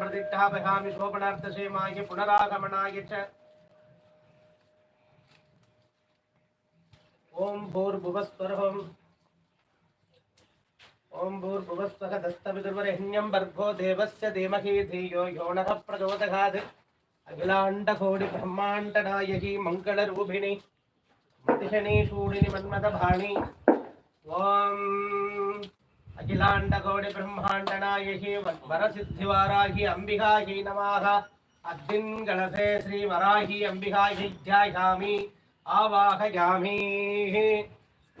प्रतिष्ठापयामि शोभनार्थसेमाय पुनरागमनाय च ॐ भूर्भुवस्वरहम् ॐ भूर्भुवस्वः दस्तविदुर्वरेण्यं भर्गो देवस्य धीमहि धियो यो नः प्रचोदयात्। अखिलाण्डकोटिब्रह्माण्डनायकी मङ्गलरूपिणि मतिशनी शूलिनि मन्मथभाणि। ॐ अखिलाण्डकोटिब्रह्माण्डनायकी वरसिद्धिवाराहि अम्बिकायै नमः। अद्दिङ्गलसे श्रीवराहि अम्बिकायै ध्यायामि। आवाहयामि। ॐ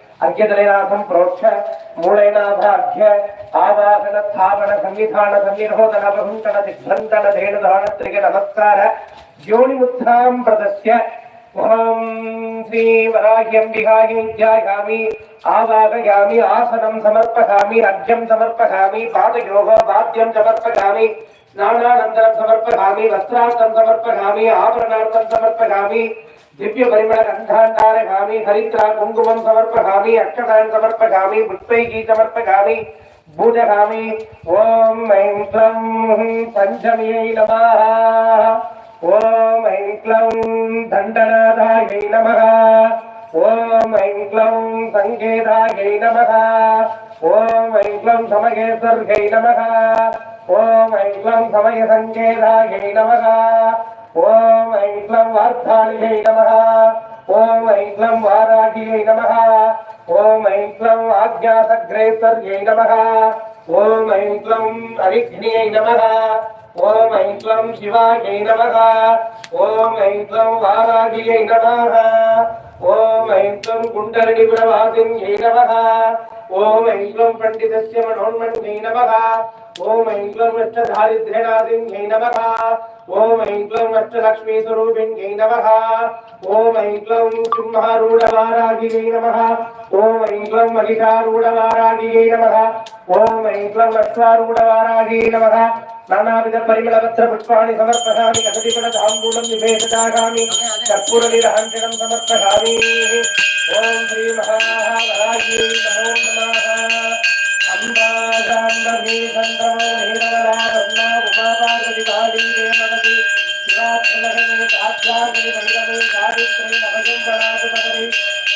అర్ఘ్యతలేనాథం ప్రోక్ష మూలైనాథార్ఘ్య ఆవాహన స్థాపన సంవిధాన సంవినోదన బహుంటన దిగ్భ్రంతన ధేనుధాన త్రిగ నమస్కార యోనిముత్సాంప్రదస్య ఓం శ్రీ వరాహ్యం విహాయ విద్యాయామి ఆవాహయామి ఆసనం సమర్పయామి అర్ఘ్యం సమర్పయామి పాదయోగ వాద్యం సమర్పయామి స్నానానంతరం సమర్పయామి వస్త్రార్థం సమర్పయామి ఆభరణార్థం సమర్పయామి దివ్య పరిమళ గంధాంధారగామి హరిద్రా కుంకుమం సమర్పగామి అక్షతాన్ సమర్పగామి పుష్పైకి సమర్పగామి భూజగామి ఓం ఐం క్లం పంచమియై నమః ఓం ఐం క్లం దండనాథాయై నమః ఓం ఐం క్లం సంకేతాయై నమః ఓం ఐం క్లం సమయేశ్వర్యై నమః ఓం ఐం క్లం సమయ సంకేతాయై నమః ఓం ఐట్లం వార్తాళినై నమ. ఓం ఐట్లం వారాగినై నమ. ఓం ఐట్లం ఆజ్ఞాసగ్రేసర్యై నమ. ఓం ఐట్లం అవిఘ్నియై నమ. ఓం ఐట్లం శివాయై నమ. ఓం ఐట్లం వారాగియై నమ. ఓం ఐంత్వం కుంటరడి ప్రవాసిన్యై నమ ఓం ఐంత్వం పండితస్య మనోన్మణ్యై నమ. ఓం ఐంత్వం అష్టధారిద్ర్యనాథిన్యై నమ ఓం ఐంత్వం అష్టలక్ష్మీస్వరూపిణ్యై నమ. ఓం ఐంత్వం సింహారూఢవారాగిణ్యై నమ. ఓం ఐంక్లం మహిషారూఢవారాధియై నమ ఓం ఐంక్లం అశ్వారూఢవారాధియై నమ నానావిధ పరిమళపత్ర పుష్పాన్ని సమర్పయామి కసతిపడ తాంబూలం నివేశదాగామి. కర్పూర నిరహంజనం సమర్పయామి. ఓం శ్రీ మహారాజ్యై నమో నమః. అంబాగాంబీ చంద్రమో హేరవరా బ్రహ్మా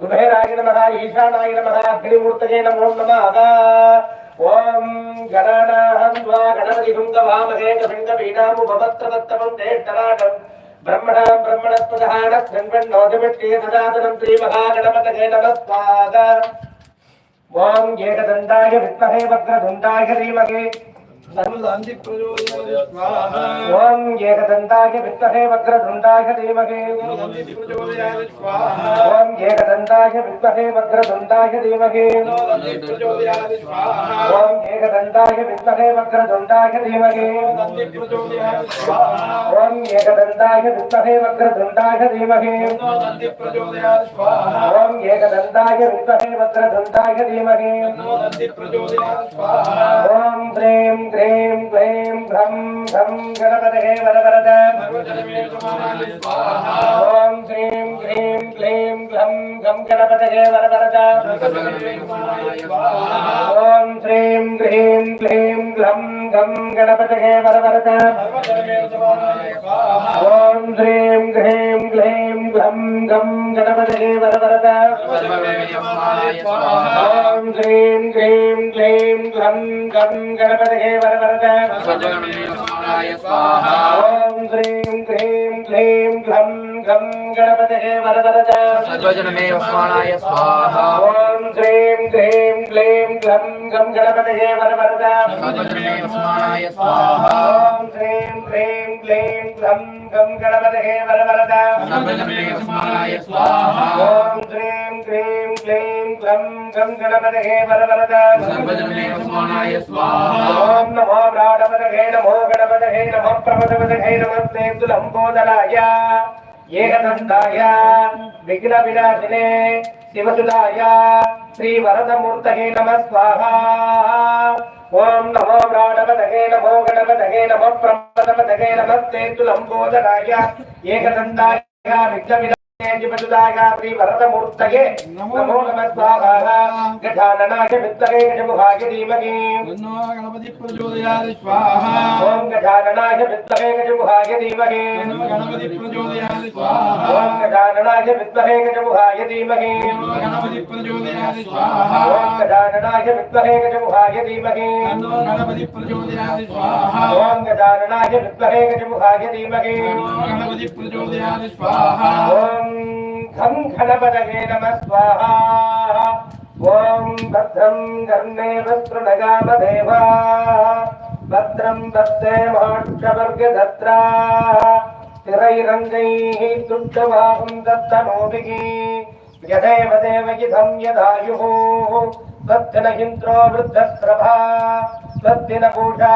కుబేరాయ నమ ఈశానాయ నమ అగ్నిమూర్తయే నమో. నమ ఓం గణానాహం ద్వా గణపతి భృంగవామహే కృంగ పీఠాముపవత్రవత్తమం జ్యేష్ఠరాటం బ్రహ్మణా బ్రహ్మణస్పదహాన సదాతనం దదాతనం శ్రీమహాగణపతగే నమస్వాగ ఓం ఏకదండాయ విద్మహే వక్రదుండాయ ధీమహే. ఓం ఏకదండాయ విద్మహే వక్రదుండాయ ధీమహి ఓం ఏకదండాయ విద్మహే వక్రదుండాయ ధీమహి ఓం ఏకదండాయ విద్మహే వక్రదుండాయ ధీమహి ఓం ఏకదండాయ విద్మహే వక్రదుండాయ ధీమహి ఓం ఏకదండాయ విద్మహే వక్రదుండాయ ధీమహి ఓం హ్రీం క్లీం క్లీం భ్రం భ్రం గణపతయే వరవరద. ఓం శ్రీం క్లీం క్లీం గ్లం గం గణపతయే వరవరద. ఓం శ్రీం క్లీం క్లీం గ్లం గం గం గణపతే వరవరద ఓం హ్రీం క్లీం క్లీం గ్లం గం గణపతే వరవరద ఓం హ్రీం క్లీం క్లీం గ్లం ఘం గణపతే వరదరజ సర్వజనమే స్మానాయ స్వాహ ఓం శ్రీం క్లీం క్లీం గ్లం గం గణపతే వరవరద సర్వజనమే స్మానాయ స్వాహ ఓం శ్రీం క్లీం క్లీం గ్లం గం గణపతే వరవరద సర్వజనమే స్మానాయ స్వాహ ఓం శ్రీం క్లీం క్లీం గ్లం గం గణపతే వరవరద సర్వజనమే స్మానాయ స్వాహ ఓం నమో ప్రాణపతే నమో గణపతే నమః ప్రపదపతే నమస్తే తులంబోదరాయ ఏకదంతాయ విఘ్న విలాసినే శివసుతాయ శ్రీ వరదమూర్తయే నమ స్వాహ. ఓం నమో గాణపతగే నమో గణపతగే నమో ప్రమదపతగే నమస్తే తులంబోధరాయ ఏకదంతాయ విఘ్న गणपतये नमः प्रमदपतये नमस्ते लम्बोदराय एकदन्ताय विघ्नविनाशिने शिवसुताय श्रीवरदमूर्तये नमो नमः स्वाहा गजाननाय विद्महे गजमुखाय धीमहि गणपति प्रचोदयात् स्वाहा ॐ गजाननाय विद्महे गजमुखाय धीमहि गणपति प्रचोदयात् स्वाहा ॐ गजाननाय विद्महे गजमुखाय धीमहि गणपति प्रचोदयात् स्वाहा ॐ गजाननाय विद्महे गजमुखाय धीमहि गणपति प्रचोदयात् स्वाहा ॐ गजाननाय विद्महे गजमुखाय धीमहि गणपति प्रचोदयात् स्वाहा ॐ घं घनपतये नमः स्वाहा ॐ भद्रं कर्णे वस्त्रनगामदेवा भद्रं दत्ते माक्षवर्गदत्रा स्थिरैरङ्गैः दुष्टवाहं दत्तनोभिः यदेव देवगिधं यदायुः तद्दिन इन्द्रो वृद्धस्रभा तद्दिन पूषा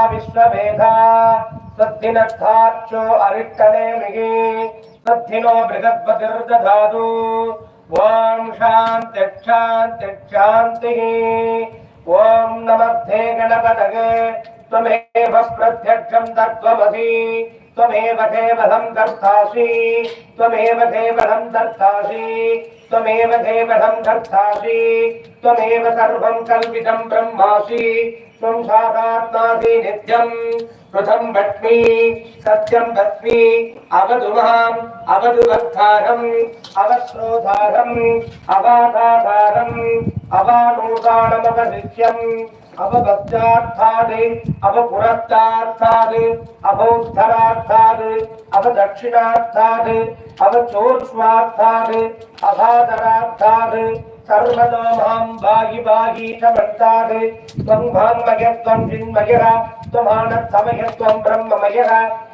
तद्दिनर्थार्चो अरिष्टनेमिः तद्धिनो बृहद्पतिर्दधातु ॐ शान्ति शान्ति शान्तिः ॐ नमस्ते गणपतये, त्वमेव प्रत्यक्षं तत्त्वमसि। त्वमेव केवलं कर्तासि। त्वमेव केवलं कर्तासि त्वमेव केवलं कर्तासि त्वमेव सर्वं कल्पितं ब्रह्मासि। त्वं साक्षात्मासि नित्यम्। ృతం భట్మి సత్యం భస్మి అవధుమాం అవధువద్ధారం అవశ్రోధారం అవాధాధారం అవానూతానమవ నిత్యం అవభక్తార్థాది అవపురస్తార్థాది అవౌద్ధరార్థాది అవదక్షిణార్థాది అవచోష్వార్థాది అభాదరార్థాది अभादरार्थात् सर्वतो मां भागि भागि च भक्तात् त्वं भाङ्मय त्वं चिन्मयः त्वमानन्दमय त्वं ब्रह्ममयः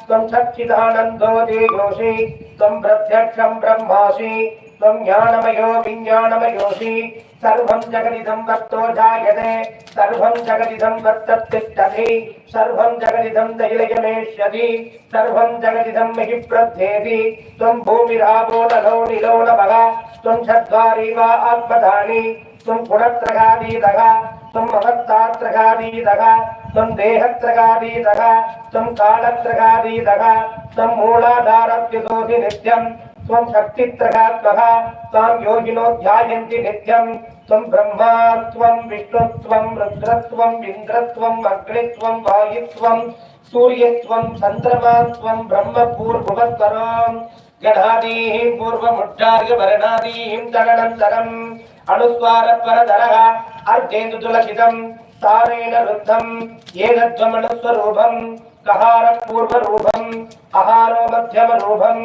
त्वं सच्चिदानन्दो देयोषि त्वं प्रत्यक्षं ब्रह्मासि त्वं ज्ञानमयो विज्ञानमयोषि सर्वं जगदिदं वक्तो जायते सर्वं जगदिदं वर्तत्तिष्ठति सर्वं जगदिदं दैलयमेष्यति सर्वं जगदिदं महि प्रध्येति त्वं भूमिरापो नलो निलो नभः त्वं चत्वारि वा आत्मधानि त्वं गुणत्रयादीतः त्वं महत्तात्रयादीतः त्वं देहत्रयादीतः त्वं कालत्रयादीतः त्वं मूलाधारत्युतोऽसि नित्यम् त्वं शक्तित्रयात्मः त्वां योगिनो ध्यायन्ति नित्यम् त्वं ब्रह्मा त्वं विष्णुत्वं रुद्रत्वम् इन्द्रत्वम् अग्नित्वं वायुत्वं सूर्यत्वं चन्द्रमात्वं ब्रह्मपूर्भुवत्तरम् गणादीः पूर्वमुड्डार्य वर्णादीः तदनन्तरम् अनुस्वारपरधरः अर्धेन्दुतुलसितम् तारेण रुद्धम् एतद्वमनुस्वरूपम् कहारपूर्वरूपम् अहारो मध्यमरूपम्